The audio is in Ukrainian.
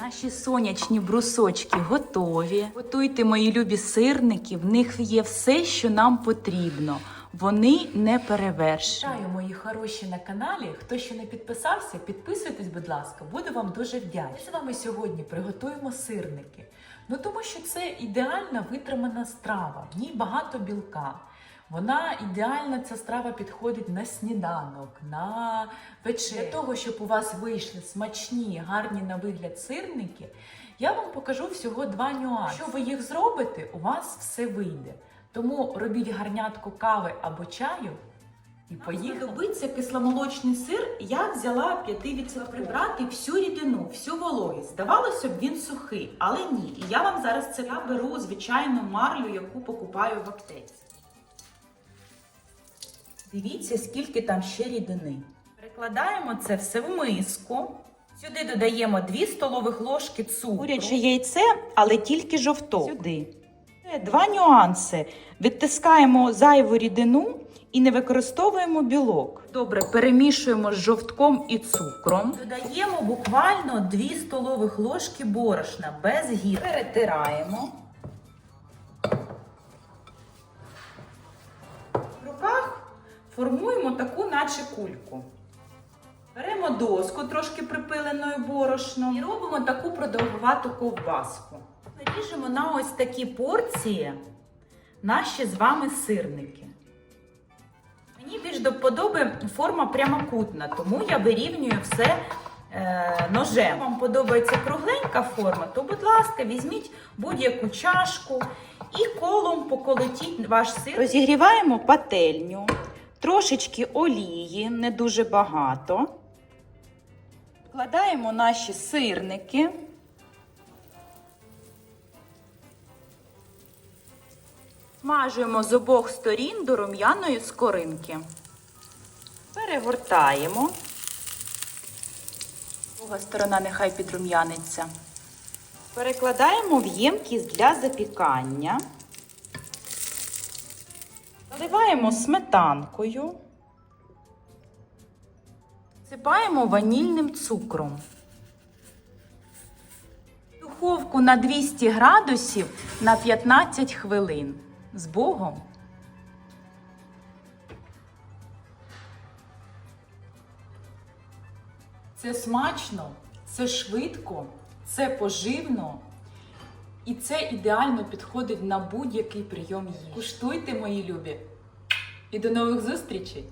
Наші сонячні брусочки готові. Готуйте мої любі сирники. В них є все, що нам потрібно. Вони не перевершені. Вітаю, мої хороші на каналі. Хто ще не підписався, підписуйтесь, будь ласка, буду вам дуже вдячна. Ми з вами сьогодні приготуємо сирники. Ну тому що це ідеальна витримана страва. В ній багато білка. Вона ідеальна ця страва підходить на сніданок, на вечерю. Для того, щоб у вас вийшли смачні, гарні на вигляд сирники, я вам покажу всього два нюанси. Якщо ви їх зробите, у вас все вийде. Тому робіть гарнятку кави або чаю і поїхали. Знадобиться кисломолочний сир. Я взяла 5% прибрати всю рідину, всю вологість. Здавалося б, він сухий, але ні. І я вам зараз це я беру звичайну марлю, яку покупаю в аптеці. Дивіться, скільки там ще рідини. Перекладаємо це все в миску. Сюди додаємо 2 столових ложки цукру. Куряче яйце, але тільки жовто. Сюди. Два нюанси. Відтискаємо зайву рідину і не використовуємо білок. Добре, перемішуємо з жовтком і цукром. Додаємо буквально 2 столових ложки борошна без гір. Перетираємо. Формуємо таку, наче кульку. Беремо доску трошки припиленою борошном і робимо таку продовгувату ковбаску. Наріжемо на ось такі порції наші з вами сирники. Мені більш до вподоби форма прямокутна, тому я вирівнюю все е, ножем. Якщо вам подобається кругленька форма, то, будь ласка, візьміть будь-яку чашку і колом поколотіть ваш сир. Розігріваємо пательню, трошечки олії, не дуже багато. Вкладаємо наші сирники. Смажуємо з обох сторін до рум'яної скоринки. Перегортаємо. Друга сторона нехай підрум'яниться. Перекладаємо в ємкість для запікання. Заливаємо сметанкою. Сипаємо ванільним цукром. Духовку на 200 градусів на 15 хвилин. З Богом! Це смачно, це швидко, це поживно. І це ідеально підходить на будь-який прийом їжі. Куштуйте, мої любі! І до нових зустрічей!